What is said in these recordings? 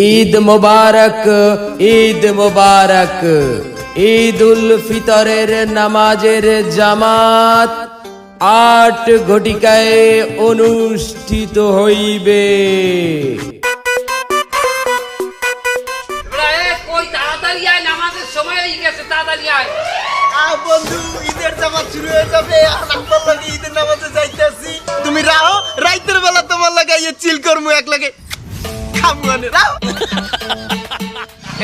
ঈদ মোবারক ঈদ মোবারক ঈদ উল ফিতরের নামাজের জামাত আট ঘটিকায় অনুষ্ঠিত হইবে। বন্ধু ঈদের জামাত শুরু হয়ে যাবে। আর লাগে ঈদের নামাজে যাইতেছি। তুমি রাও রাইতের বেলা তোমার লাগে ইয়ে চিল করমু এক লাগে।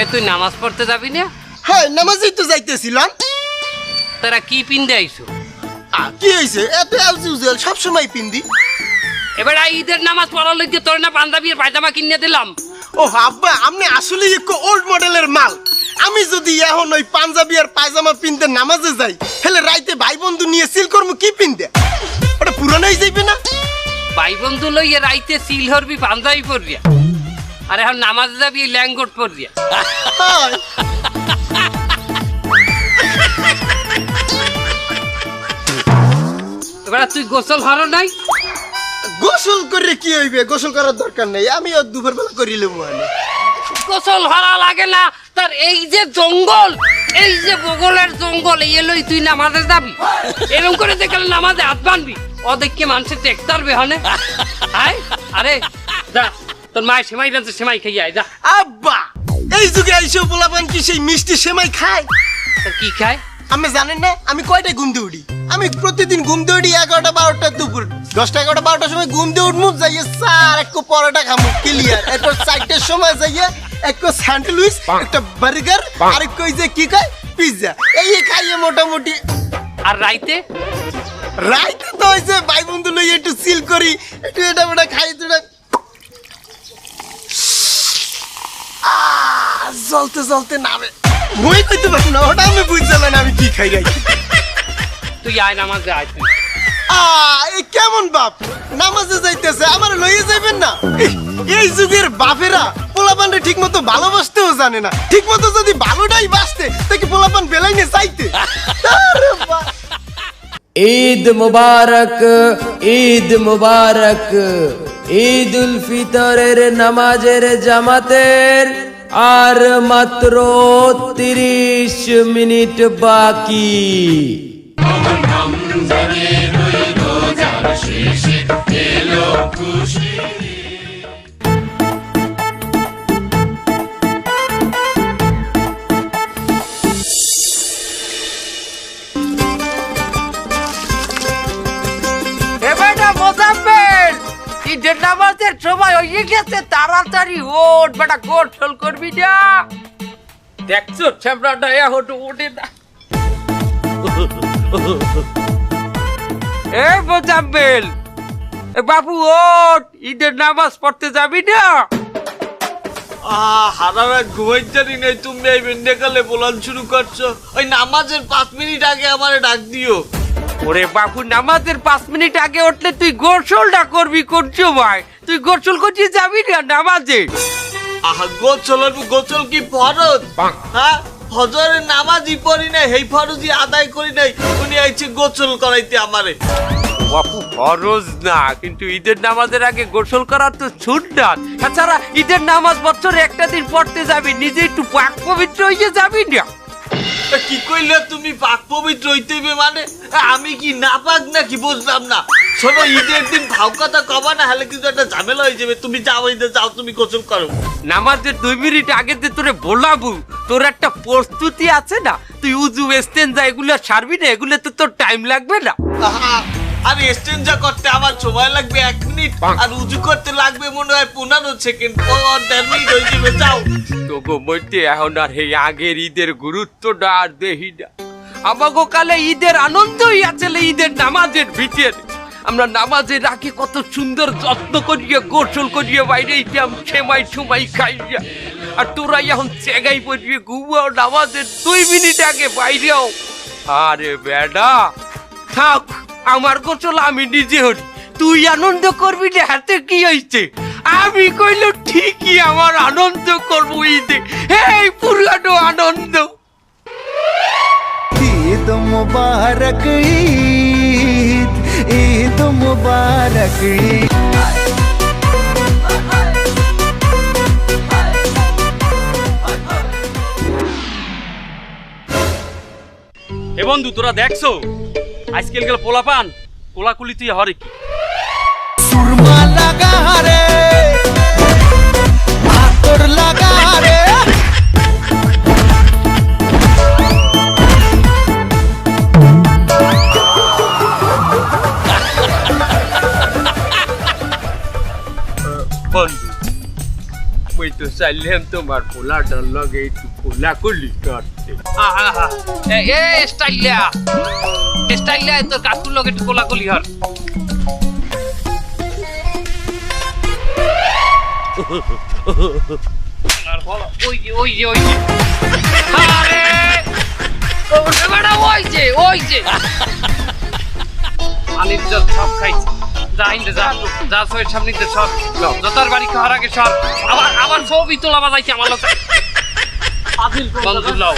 এ তুই নামাজ পড়তে যাবি না? হ্যাঁ নামাজেই তো যাইতেছিলাম। তারা কি পিনতে আইছো? কি হয়েছে এত ইউজুয়াল সবসময় পিন্দি। এবার ঈদের নামাজ পড়ার লইতে তোর না পাঞ্জাবি আর পায়জামা কিনে দিলাম। ও আব্বা আপনি আসলে একটু ওল্ড মডেলের মাল। আমি যদি এখন ওই পাঞ্জাবি আর পায়জামা পিনতে নামাজে যাই হেলে রাইতে ভাই বন্ধু নিয়ে সিল করমু কি পিনতে? ওটা পুরানোই যাইবে না? ভাই বন্ধু লইয়া রাইতে সিল হরবি পাঞ্জাবি পড়িয়া আর এখন নামাজ যাবি ল্যাঙ্গট পড়িয়া হয় এবার তুই গোসল হর নাই? গোসল করে কি হইবে? গোসল করার দরকার নেই আমি আর দুপুর বেলা করিলে মানে। গোসল হরা লাগে না তার এই যে জঙ্গল এই যে বগলের জঙ্গল এই লই তুই নামাজে যাবি। এরকম করে দেখলে নামাজে হাত বানবি? ও দেখকে মানুষের টেক্তার বেহনে আয় আরে যা। তোর মায়ের সেমাই রাঁধছে সেমাই খাইয়ে আয় যা। আব্বা এই যুগে আইসো পোলাপান কি সেই মিষ্টি সেমাই খায়? তোর কি খায়? আমি জানেন না আমি কয়টায় ঘুম দিয়ে উঠি? আমি প্রতিদিন ঘুম দিয়ে উঠি এগারোটা বারোটা দুপুর। দশটা এগারোটা বারোটার সময় ঘুম দিয়ে উঠমু যাইয়ে স্যার এক পরোটা খামু ক্লিয়ার এরপর চারটের সময় যাইয়ে এক স্যান্ডউইচ একটা বার্গার আর কই যে কি কয়? পিৎজা এই খাইয়ে মোটামুটি আর রাইতে? রাইতে তো হয়েছে ভাই বন্ধু লই একটু সিল করি একটু এটা ওটা খাই তোটা আহ, জ্বলতে জ্বলতে নামে। মই কইতে পারব না ওটা আমি বুঝছিলাম আমি কি খাই রাই তুই আয় নামাজে আয় তুই। এই কেমন বাপ? নামাজে যাইতেছে আমার লইয়ে যাইবেন না? এই- এই যুগের বাপেরা পোলাপানরে ঠিক মতো ভালোবাসতেও জানে না। ঠিক মতো যদি ভালোটাই বাসতে তাকে পোলাপান বেলাইনে চাইতে ঈদ মোবারক ঈদ মোবারক। ঈদ উল ফিতরের নামাজের জামাতের আর মাত্র তিরিশ মিনিট বাকি। এবারটা নামাজের সময় হয়ে গেছে তাড়াতাড়ি ওঠ বেটা গোসল করবি না। দেখছ ছেমড়াটা এখন ওঠে না। এ মোজাম্মেল এ বাবু ওঠ ঈদের নামাজ পড়তে যাবি না? আহ হারারা ঘুমাইতে নেই তুমি এই বেন্ডেকালে বলান শুরু করছ। ওই নামাজের পাঁচ মিনিট আগে আমারে ডাক দিও। ওরে বাবু নামাজের পাঁচ মিনিট আগে উঠলে তুই গোসলটা করবি করছ ভাই তুই গোসল করতে যাবি না নামাজে? আহা গোচল গোচল কি ফরজ? হ্যাঁ? ফজরের নামাজই পড়ি নাই হেই ফরজই আদায় করি নাই। উনি আইছে গোচল করাইতে আমারে। বাপু ফরজ না কিন্তু ঈদের নামাজের আগে গোসল করার তো ছুট না। তাছাড়া ঈদের নামাজ বছরে একটা দিন পড়তে যাবি নিজে একটু পাক পবিত্র হয়ে যাবি না। কি কইলে তুমি পাক পবিত্র হইতেইবে মানে? আমি কি না পাক নাকি বুঝলাম না। শোনো ঈদের দিন ভাও কথা কবা না হলে কিন্তু একটা ঝামেলা হয়ে যাবে। তুমি যাও ঈদে যাও তুমি গোসল করো। নামাজের দুই মিনিট আগে যে তোরে বলাবু তোর একটা প্রস্তুতি আছে না? তুই উজু যা এগুলো সারবি না এগুলো তো তোর টাইম লাগবে না। আর এক্সচেঞ্জা করতে আমার সময় লাগবে এক মিনিট আর উজু করতে লাগবে মনে হয় পনেরো সেকেন্ড। ও দেড় মিনিট হয়ে যাবে যাও। তোগো মধ্যে এখন আর এই আগের ঈদের গুরুত্বটা আর দেহি না। আমাগো কালে ঈদের আনন্দই আছে ঈদের নামাজের ভিতরে। আমরা নামাজে রাখি কত সুন্দর যত্ন করিয়ে গোসল করিয়া বাইরে ইতাম সেমাই সুমাই খাইয়া। আর তোরা এখন চেগাই পড়িয়ে ঘুমাও নামাজের দুই মিনিট আগে বাইরেও আরে বেডা থাক। আমার কথা আমি নিজে হই তুই আনন্দ করবি যে হাতে কি হয়েছে আমি কইল ঠিকই আমার আনন্দ করব ঈদে এই পুরানো আনন্দ। মুবারক ঈদ ঈদ মুবারক এ বন্ধু তোরা দেখছ? আজকাল গেল পোলাপান কোলাকুলি তুই হরে কি? সুরমা লাগা রে আতর লাগা রে বন্ধু মুই তো চাইলাম তোমার পোলাটার লগে একটু কোলাকুলি করতে। এ এ স্টাইলিয়া। স্টাইলিয়া তোর কাকুর লোক একটু কোলাকুলি হর। আর বলো, ওই যে ওই যে ওই যে। আরে! বেটা, ওই যে ওই যে। পানির জল সব খাইছে। যা ইন্দে যা যা সবের সামনে যতার বাড়ি খাওয়ার আগে সর আবার তোলা বাজাইছে আমার লোক। বন্ধু লও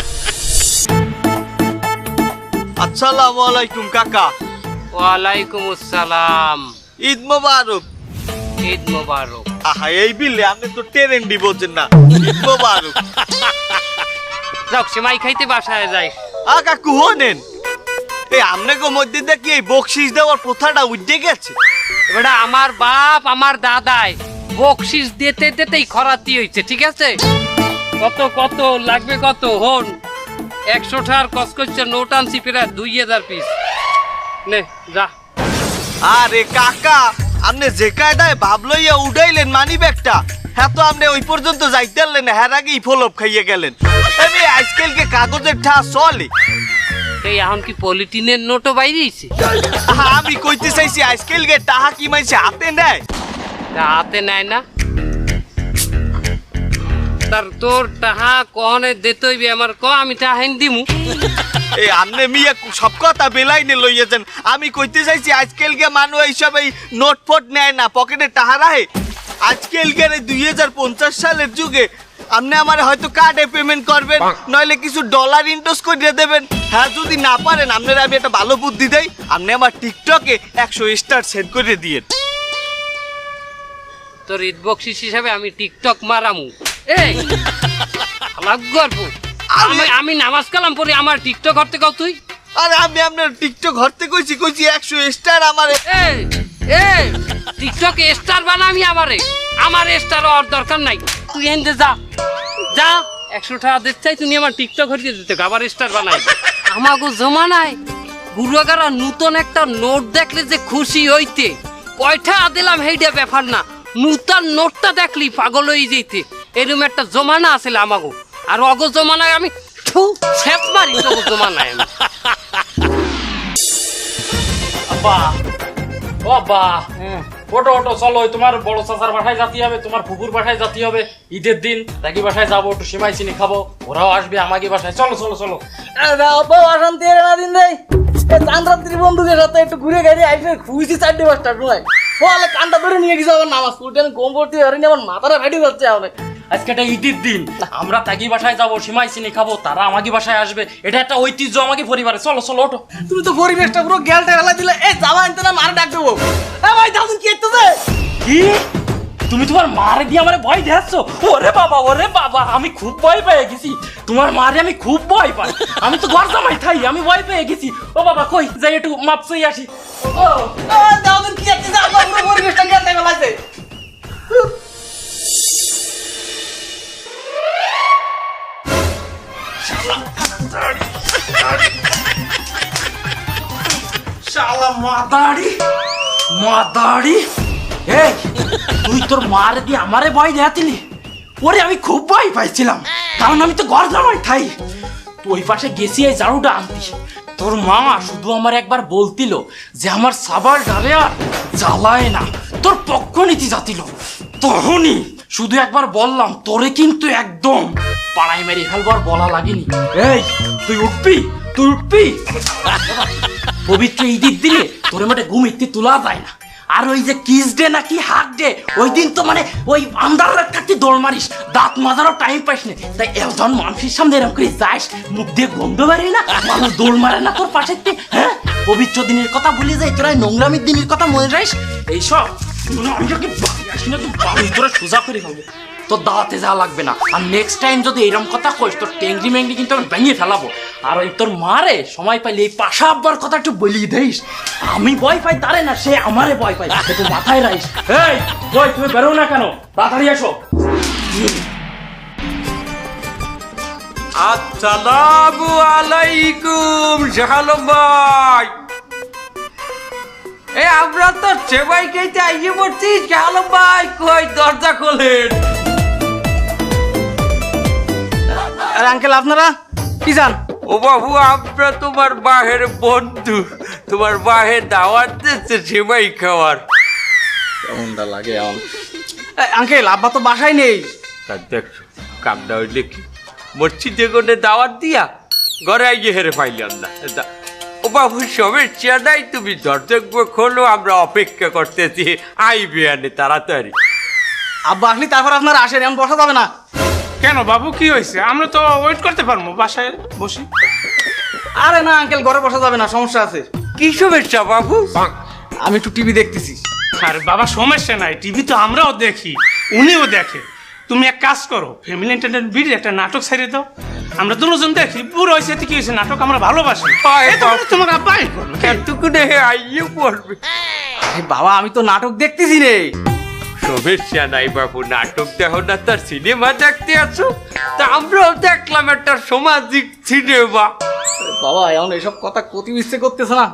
আসসালামু আলাইকুম কাকা। ওয়ালাইকুম আসসালাম ঈদ মোবারক। ঈদ মোবারক। আহা এই বিলে আপনি তো ট্রেন্ডি বোঝেন না ঈদ মোবারক। যাও সেমাই খাইতে বাসায় যাই। আ কাকু হনেন। এই আপনাকে মধ্যে দেখি এই বকশিস দেওয়ার প্রথাটা উঠে গেছে। এবারে আমার বাপ আমার দাদাই বকশিস দিতে দিতেই খরাতি হইছে ঠিক আছে? কত কত লাগবে কত হন। একশো টাকার নোট আনছি প্রায় দুই হাজার পিস নে যা। আরে কাকা আপনি যে কায়দায় ভাবলইয়া উঠাইলেন মানি ব্যাগটা হ্যাঁ তো আপনি ওই পর্যন্ত যাইতে পারলেন হ্যাঁ আগেই ফলপ খাইয়ে গেলেন। আমি আজকালকে কাগজের ঠা চলে। এই এখন কি পলিটিনের নোটও বাইরেছে আমি কইতে চাইছি আজকালকে টাহা কি মাইছে হাতে নেয়? হাতে নেয় না। তার তোর টাহা কহনে দিতে হইবে আমার ক আমি টাহাইন দিমু। এই আমনে মিয়া সব কথা বেলাইনে লইয়েছেন আমি কইতে চাইছি আজকালকে মানুষ এইসব এই নোট ফোট নেয় না পকেটে টাহা রাখে। আজকালকার এই দুই হাজার পঞ্চাশ সালের যুগে আপনি আমার হয়তো কার্ডে পেমেন্ট করবেন নইলে কিছু ডলার ইনভেস্ট করে দেবেন। হ্যাঁ যদি না পারেন আপনারা আমি একটা ভালো বুদ্ধি দেই। আপনি আমার টিকটকে একশো স্টার সেন্ড করে দিয়ে তোর ঈদ বকশিস হিসাবে আমি টিকটক মারামু। এই গর্ব আমি আমি নামাজ কালাম পড়ি আমার টিকটক করতে কও তুই? আর আমি আপনার টিকটক ঘরতে কইছি কইছি একশো স্টার আমার। এই এই টিকটক স্টার বানামি আমারে। আমার স্টার আর দরকার নাই। তুই এনতে যা। যা একশো টাকা দিতে চাই তুমি আমার টিকটক হরিয়ে দিতে। আবার স্টার বানাই আমাগো জমানায় গুরুগারা নূতন একটা নোট দেখলে যে খুশি হইতে। কয়টা দিলাম হেইটা ব্যাপার না। নূতন নোটটা দেখলি পাগল হয়ে যেতে এরকম একটা জমানা আছিল আমাগো। আর অগো জমানায় আমি ঠু ছেপ মারি তো জমানায় আমি। আব্বা ও আব্বা ওটো ওটো চলো তোমার বড় চাচার বাসায় যাতে হবে তোমার ফুকুর বাসায় যাতে হবে। ঈদের দিন তাকি বাসায় যাব একটু সেমাই চিনি খাব ওরাও আসবে আমাকে বাসায়। চলো চলো চলো। অশান্তি এর না দিন দেয় চান্দ্রাত্রী বন্ধুদের সাথে একটু ঘুরে গেড়ে আইসে খুঁজছি চারটে পাঁচটা সময়। বলে কানটা ধরে নিয়ে গেছে আমার নামাজ পড়তে আমি কম পড়তে পারিনি আমার মাথাটা ফেটে যাচ্ছে আমার আজকে একটা ঈদের দিন। আমরা তাকি বাসায় যাব সেমাই চিনি খাব তারা আমাকে বাসায় আসবে। এটা একটা ঐতিহ্য আমাকে পরিবারে। চলো চলো ওটো তুমি তো পরিবেশটা পুরো গ্যালটা হেলা দিলে। এ যাবা আনতে না মারে ডাক দেবো। এ ভাই দাদুন কি এসতেছে কি? তুমি তোমার মারে দিয়ে আমার ভয় দেখাচ্ছ? ওরে বাবা ওরে বাবা আমি খুব ভয় পেয়ে গেছি। তোমার মারে আমি খুব ভয় পাই। আমি তো ঘর জামাই থাই আমি ভয় পেয়ে গেছি। ও বাবা কই? যাই একটু মাপ চই আসি। ও দাদুন কি এসতেছে আমার পুরো পরিবেশটা গ্যালটা হেলাইছে আমি খুব ভয় পাইছিলাম। কারণ আমি তো ঘর জামাই থাই। তুই পাশে গেছি, এই ঝাড়ুটা আনতি। তোর মা শুধু আমার একবার বলতিল যে আমার সাবার ডালে আর জ্বালায় না। তোর পক্ষ নীতি জাতিল তখনই শুধু একবার বললাম, তোরে কিন্তু একদম পাড়াই মেরে ফেলবার বলা লাগেনি। এই তুই উঠবি? তুই উঠবি? পবিত্র ঈদের দিনে তোর মাঠে ঘুম ইত্যি তোলা যায় না। আর ওই যে কিস ডে নাকি হাক ডে ওই দিন তো মানে ওই আন্দার রাত থাকতে দৌড় মারিস, দাঁত মাজারও টাইম পাইস না। তাই একজন মানুষের সামনে এরকম করে যাস মুখ দিয়ে গন্ধ বেরে না, মানুষ দৌড় মারে না তোর পাশে হ্যাঁ? পবিত্র দিনের কথা ভুলে যাই, তোরা নোংরামির দিনের কথা মনে রাখিস? এইসব আমি তোকে আসি না, তুই তোরা সোজা করে খাব তোর দাওয়াতে যাওয়া লাগবে না। আর নেক্সট টাইম যদি এরকম কথা কইস, তোর টেংরি মেংরি কিন্তু আমি ভেঙে ফেলাবো। আর ওই তোর মারে সময় পাইলে এই পাশা আব্বার কথা একটু বলিয়ে দিস আমি ভয় পাই তারে না, সে আমারে ভয় পাই একটু মাথায় রাখিস এই, কই, তুমি বেরো না কেন? তাড়াতাড়ি আসো আসসালামু আলাইকুম শাহালম ভাই। এ, আমরা তো সেবাই খেতে আইয়ে পড়ছি শাহালম ভাই, কই দরজা খোলেন? আরে আঙ্কেল আপনারা? কি জান ও বাবু আমরা তোমার বাহের বন্ধু। তোমার বাহের দাওয়াত দিচ্ছে সেবাই খাওয়ার। কেমনটা লাগে আঙ্কেল আব্বা তো বাসায় নেই। তা দেখছ কামটা হইলে কি? মসজিদে কোনে দাওয়াত দিয়া ঘরে আইয়ে হেরে পাইলাম না। ও বাবু সমস্যা নাই তুমি দরজা খোলো আমরা অপেক্ষা করতেছি। আইবে আনে তাড়াতাড়ি। আব্বা আসলে তারপর আপনারা আসেন এমন বসা যাবে না। কেন বাবু কি হয়েছে? আমরা তো ওয়েট করতে পারব বাসায় বসি। আরে না আঙ্কেল ঘরে বসা যাবে না সমস্যা আছে। কি সমস্যা বাবু? আমি একটু টিভি দেখতেছি। আর বাবা সমস্যা নাই টিভি তো আমরাও দেখি উনিও দেখে। তুমি এক কাজ করো ফ্যামিলি এন্টারটেনমেন্ট বিড়ি একটা নাটক ছেড়ে দাও। আমরা দুজন দেখি পুরো হয়েছে কি হয়েছে নাটক আমরা ভালোবাসি। হয়, এই তো বাবা। তোমার আব্বাই করবে এতক্ষণে আইয়ে পড়বে। বাবা আমি তো নাটক দেখতেছি রে। সমস্যা নাই বাবু নাটক দেখো না তার সিনেমা দেখতে আছো তা আমরাও দেখলাম একটা সামাজিক সিনেমা বাবা এখন এসব কথা কতি ইচ্ছে করতেছে না।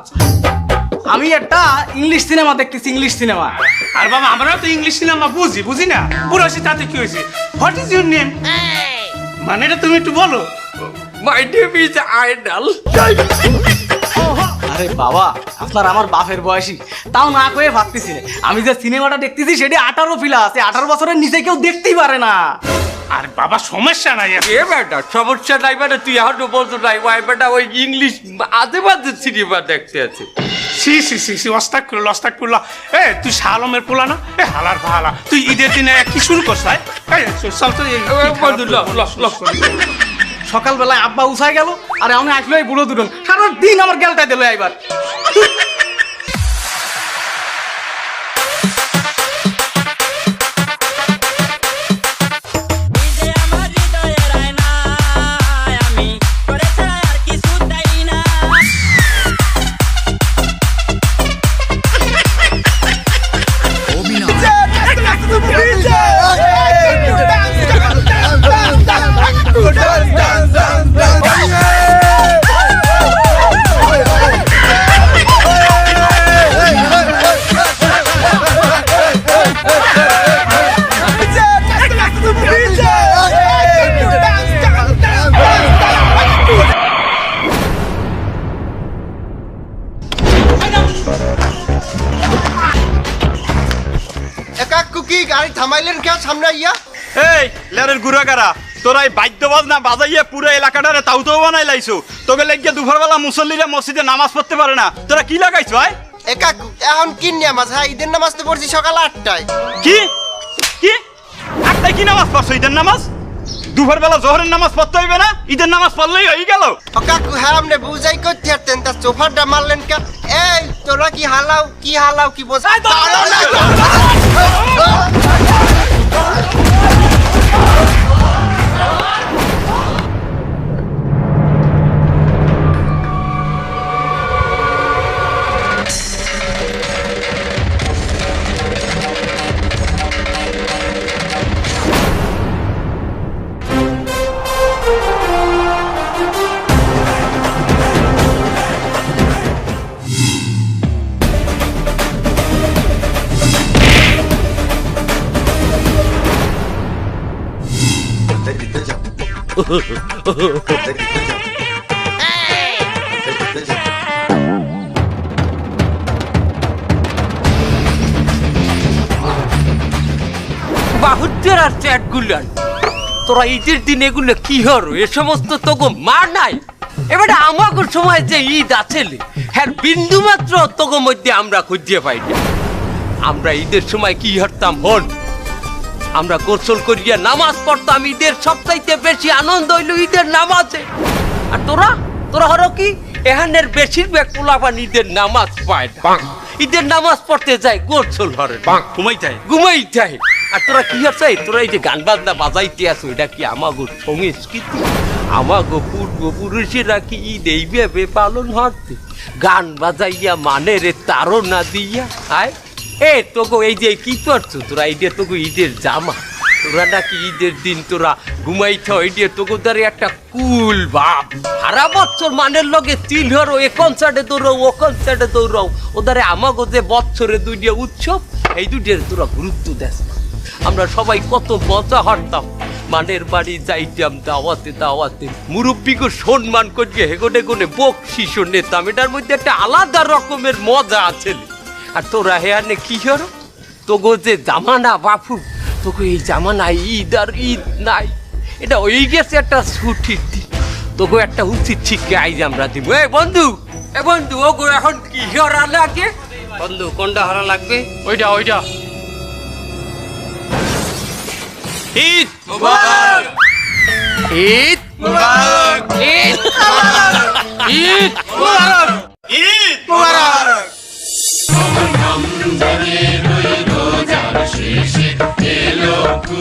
আমি একটা ইংলিশ সিনেমা দেখতেছি ইংলিশ সিনেমা আর বাবা আমরাও তো ইংলিশ সিনেমা বুঝি বুঝি না? পুরো হয়েছে তাতে কি হয়েছে? হোয়াট ইজ ইউর নেম মানে এটা তুমি একটু বলো। মাই নেম ইজ আয়নাল আরে বাবা আপনার আমার বাপের বয়সী তাও না কয়ে ভাবতেছি আমি যে সিনেমাটা দেখতেছি সেটি আঠারো ফিলা আছে আঠারো বছরের নিচে কেউ দেখতেই পারে না আর বাবা সমস্যা নাই। এ বেটা সমস্যা নাই মানে তুই এখনও বলতো নাই ওই বেটা ওই ইংলিশ আজে বাজে সিনেমা দেখতে আছে সি সি সি সি অস্তাক করল অস্তাক করল এ তুই শালমের পোলা না এ হালার ভালা তুই ঈদের দিনে কি শুরু করছ চল তো। সকালবেলায় আব্বা উসাই গেল আর আমি আসলো এই বুড়ো দুজন সারা দিন আমার গেলটাই দিল এবার। গাড়ি থামাইলেন কে সামনে ইয়া এই লেরের গুড়াগারা তোরা এই বাদ্যবাজ না বাজাইয়া পুরো এলাকাটারে তাউতাও বানাই লাইছো। তোকে লেগে দুপুরবেলা মুসল্লিরা মসজিদে নামাজ পড়তে পারে না। তোরা কি লাগাইছ ভাই একা এখন কি নামাজ? হ্যাঁ ঈদের নামাজ তো পড়ছি সকাল আটটায়। কি? কি? আটটায় কি নামাজ পড়ছো ঈদের নামাজ? দুপুরবেলা জোহরের নামাজ পড়তে হইবে না? ঈদের নামাজ পড়লেই হয়ে গেল। কাকু হারাম আপনি বুঝাই করতে হারতেন তা সোফাটা মারলেন কে এই তোরা কি হালাও কি হালাও কি বোঝ বাহুদ্দের আর চ্যাট গুলান তোরা ঈদের দিন এগুলো কি হরো? এ সমস্ত তোকে মা নাই। এবারে আমাকে সময় যে ঈদ আছে হ্যাঁ বিন্দু মাত্র তোকে মধ্যে আমরা খুঁজিয়ে পাই না আমরা ঈদের সময় কি হরতাম হন আমরা গোসল করিয়া নামাজ পড়তাম ঈদের সবচাইতে বেশি আনন্দ হইল ঈদের নামাজে। আর তোরা? তোরা হরো কি? এখানের বেশিরভাগ পোলাপান ঈদের নামাজ পায় না। ঈদের নামাজ পড়তে যায় গোসল হরে ঘুমাই যায়। ঘুমাই যায়। আর তোরা কি হচ্ছে তোরা এই যে গান বাজনা বাজাইতে আছো এটা কি আমাগো সংস্কৃতি? আমাগো পূর্বপুরুষেরা কি ঈদ এইভাবে পালন হচ্ছে গান বাজাইয়া মানে রে তারা দিয়া আয়। এ তোকে এই যে কি করছ? তোরা এই যে তোকে ঈদের জামা। তোরা নাকি ঈদের দিন তোরা ঘুমাইতে এই যে তোকে দ্বারা একটা কুল বাপ। সারা বছর মানের লগে তিল হরো এ কনসার্টে দৌড়াও, ও কনসার্টে দৌড়াও। ওদারে আমাগো যে বছরে দুইটা উৎসব, এই দুইটার তোরা গুরুত্ব দেস আমরা সবাই কত মজা হারতাম। মানের বাড়ি যাইতাম, দাওয়াতে দাওয়াতে। মুরব্বীকে সম্মান করিয়ে হেগোনে গোনে বকশিস নিতাম। এটার মধ্যে একটা আলাদা রকমের মজা আছে। আর তোরা হেয়ানে কি হরো তোগো যে জামানা বাপু তোকে এই জামানায় ঈদ আর ঈদ নাই। এটা ওই গেছে একটা ছুটির দিন। তোকে একটা উচিত শিক্ষা আইজ আমরা দিব এ বন্ধু এ বন্ধু ওগো এখন কি হরা লাগে? বন্ধু কোনটা হারা লাগবে? ওইটা ওইটা। ঈদ মুবারক। ঈদ মুবারক। ঈদ ঈদ মুবারক। ঈদ মুবারক। ṣíṣe èlò kù.